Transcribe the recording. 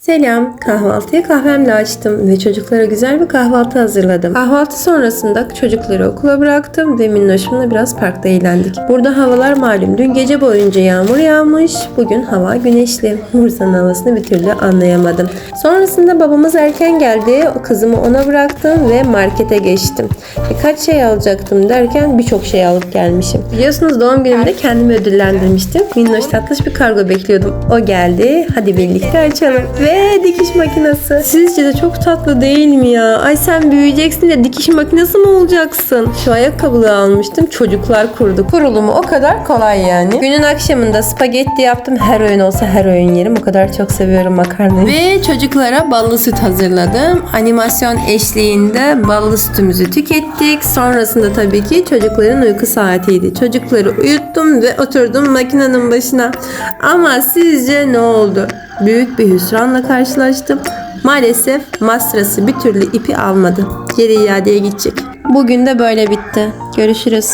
Selam, kahvaltıyı kahvemle açtım ve çocuklara güzel bir kahvaltı hazırladım. Kahvaltı sonrasında çocukları okula bıraktım ve minnoşumla biraz parkta eğlendik. Burada havalar malum. Dün gece boyunca yağmur yağmış, bugün hava güneşli. Bursa'nın havasını bir türlü anlayamadım. Sonrasında babamız erken geldi, kızımı ona bıraktım ve markete geçtim. Birkaç şey alacaktım derken birçok şey alıp gelmişim. Biliyorsunuz doğum günümde kendimi ödüllendirmiştim. Minnoş tatlış bir kargo bekliyordum. O geldi. Hadi birlikte açalım. Ve dikiş makinesi. Sizce de çok tatlı değil mi ya? Ay sen büyüyeceksin de dikiş makinesi mi olacaksın? Şu ayakkabılığı almıştım. Çocuklar kurdu. Kurulumu o kadar kolay yani. Günün akşamında spagetti yaptım. Her öğün olsa her öğün yerim. O kadar çok seviyorum makarnayı. Ve çocuklara ballı süt hazırladım. Animasyon eşliğinde ballı sütümüzü tükettik. Sonrasında tabii ki çocukların uyku saatiydi. Çocukları uyuttum ve oturdum makinenin başına. Ama sizce ne oldu? Büyük bir hüsranla karşılaştım. Maalesef mastrası bir türlü ipi almadı. Geri iadeye gidecek. Bugün de böyle bitti. Görüşürüz.